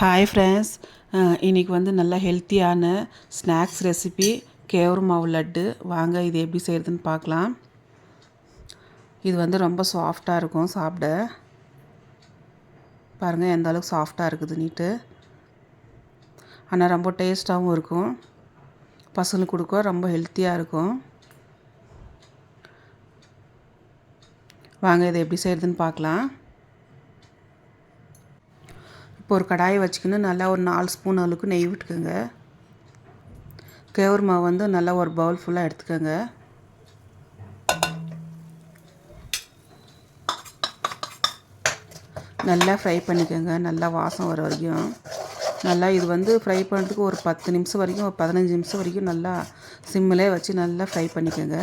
Hi friends இன்றைக்கி வந்து நல்ல ஹெல்த்தியான ஸ்நாக்ஸ் ரெசிபி கேவுரு மாவு லட்டு. வாங்க இது எப்படி செய்கிறதுன்னு பார்க்கலாம். இது வந்து ரொம்ப சாஃப்டாக இருக்கும் சாப்பிட. பாருங்கள் எந்த அளவுக்கு சாஃப்டாக இருக்குது நீட்டு ஆனால் ரொம்ப டேஸ்ட்டாகவும் இருக்கும். பசங்களுக்கு கொடுக்க ரொம்ப ஹெல்த்தியாக இருக்கும். வாங்க இதை எப்படி செய்கிறதுன்னு பார்க்கலாம். இப்போ ஒரு கடாயை வச்சுக்கின்னு நல்லா ஒரு நாலு ஸ்பூன் அளவுக்கு நெய் விட்டுக்கோங்க. கேவர் மாவு வந்து நல்லா ஒரு பவுல் ஃபுல்லாக எடுத்துக்கோங்க. நல்லா ஃப்ரை பண்ணிக்கோங்க. நல்லா வாசம் வர வரைக்கும். நல்லா இது வந்து ஃப்ரை பண்ணுறதுக்கு ஒரு பத்து நிமிஷம் வரைக்கும் ஒரு பதினஞ்சு நிமிஷம் வரைக்கும் நல்லா சிம்மிலே வச்சு நல்லா ஃப்ரை பண்ணிக்கோங்க.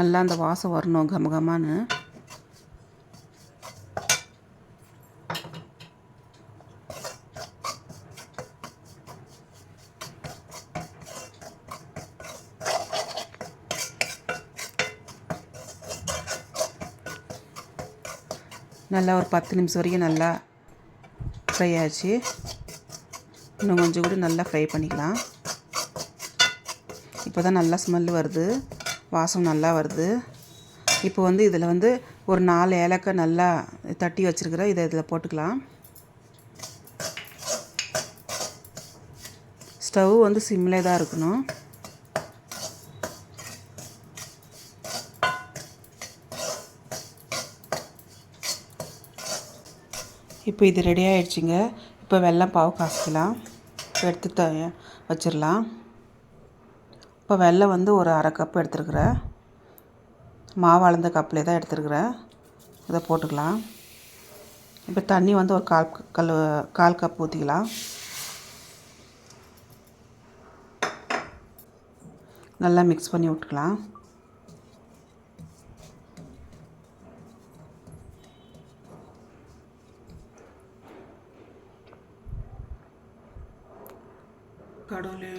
நல்லா அந்த வாசம் வரணும் கமகமான்னு. நல்லா ஒரு பத்து நிமிஷம் வரைக்கும் நல்லா ஃப்ரை ஆச்சு. இன்னும் கொஞ்சம் கூட நல்லா ஃப்ரை பண்ணிக்கலாம். இப்போ தான் நல்லா ஸ்மெல் வருது. வாசம் நல்லா வருது. இப்போ வந்து இதில் வந்து ஒரு நாலு ஏலக்காய் நல்லா தட்டி வச்சுருக்கிறேன் இதை இதில் போட்டுக்கலாம். ஸ்டவ் வந்து சிம்மில் தான் இருக்கணும். இப்போ இது ரெடி ஆகிடுச்சிங்க இப்போ வெள்ளம் பாவு காசிக்கலாம் எடுத்து த வச்சிடலாம். இப்போ வெள்ளம் வந்து ஒரு அரை கப் எடுத்துருக்குறேன். மாவு அளந்த கப்பில் தான் எடுத்துருக்குறேன். இதை போட்டுக்கலாம். இப்போ தண்ணி வந்து ஒரு கால் கல் கால் கப் ஊற்றிக்கலாம் நல்லா மிக்ஸ் பண்ணி விட்டுக்கலாம். கடவுளே.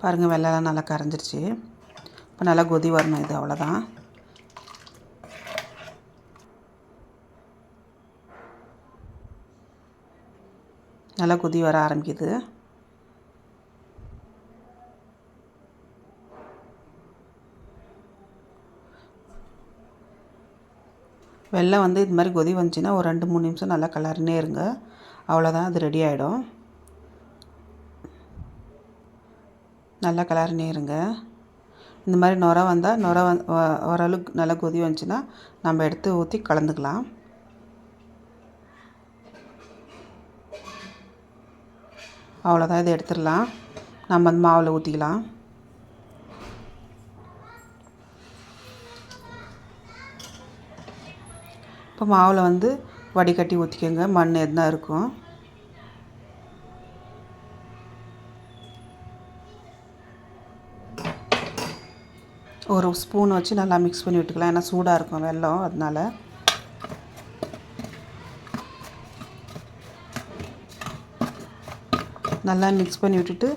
பாருங்கள் வெள்ளெல்லாம் நல்லா கரைஞ்சிருச்சு. இப்போ நல்லா கொதி வரணும் இது அவ்வளோதான் நல்லா கொதி வர ஆரம்பிக்குது. வெள்ளம் வந்து இது மாதிரி கொதி வந்துச்சுன்னா ஒரு ரெண்டு மூணு நிமிஷம் நல்லா கலர்னே இருங்க. அவ்வளோதான் அது ரெடி ஆகிடும் நல்லா கலர்னே இருங்க. இந்த மாதிரி நுர வந்தால் நுர வந் ஓரளவுக்கு நல்லா கொதி வந்துச்சுன்னா நம்ம எடுத்து ஊற்றி கலந்துக்கலாம். அவ்வளோதான் இதை எடுத்துடலாம். நம்ம அந்த மாவில் ஊற்றிக்கலாம் இப்போ மாவில் வந்து வடிகட்டி ஊற்றிக்கோங்க மண் எதுனா இருக்கும். ஒரு ஸ்பூன் வச்சு நல்லா மிக்ஸ் பண்ணி விட்டுக்கலாம். ஏன்னா சூடாக இருக்கும் வெல்லம் அதனால். நல்லா மிக்ஸ் பண்ணி விட்டுட்டு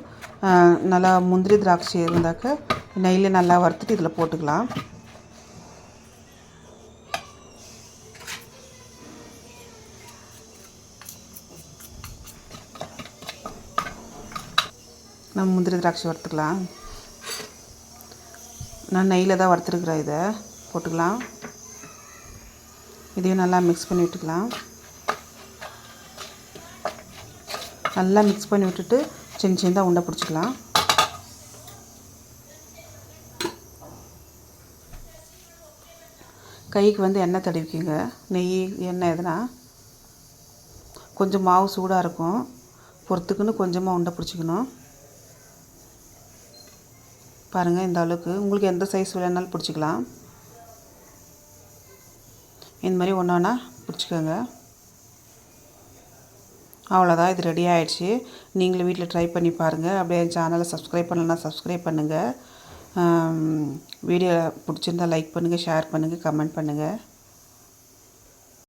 நல்லா முந்திரி திராட்சை இருந்தாக்க நெய்யில் நல்லா வறுத்துட்டு இதில் போட்டுக்கலாம். நம்ம முந்திரி திராட்சை வறுத்துக்கலாம். நான் நெய்யில் தான் வறுத்துருக்குறேன் இதை. போட்டுக்கலாம். இதையும் நல்லா மிக்ஸ் பண்ணி விட்டுக்கலாம். நல்லா மிக்ஸ் பண்ணி விட்டுட்டு சின்ன சின்னதாக உண்டை பிடிச்சிக்கலாம். கைக்கு வந்து எண்ணெய் தடவிக்கிங்க. நெய் எண்ணெய் எதுனா கொஞ்சம் மாவு சூடாக இருக்கும். பொறுத்துக்குன்னு கொஞ்சமாக உண்டை பிடிச்சிக்கணும். பாருங்கள் இந்த அளவுக்கு. உங்களுக்கு எந்த சைஸ் வேணாலும் பிடிச்சிக்கலாம். இந்த மாதிரி ஒன்று ஒன்றா பிடிச்சிக்கோங்க. அவ்வளோதான் இது ரெடி ஆகிடுச்சு நீங்களும் வீட்டில் ட்ரை பண்ணி பாருங்கள் அப்படியே சேனலை சப்ஸ்கிரைப் பண்ணலன்னா சப்ஸ்கிரைப் பண்ணுங்கள் வீடியோ பிடிச்சிருந்தால் லைக் பண்ணுங்கள் ஷேர் பண்ணுங்கள் கமெண்ட் பண்ணுங்கள்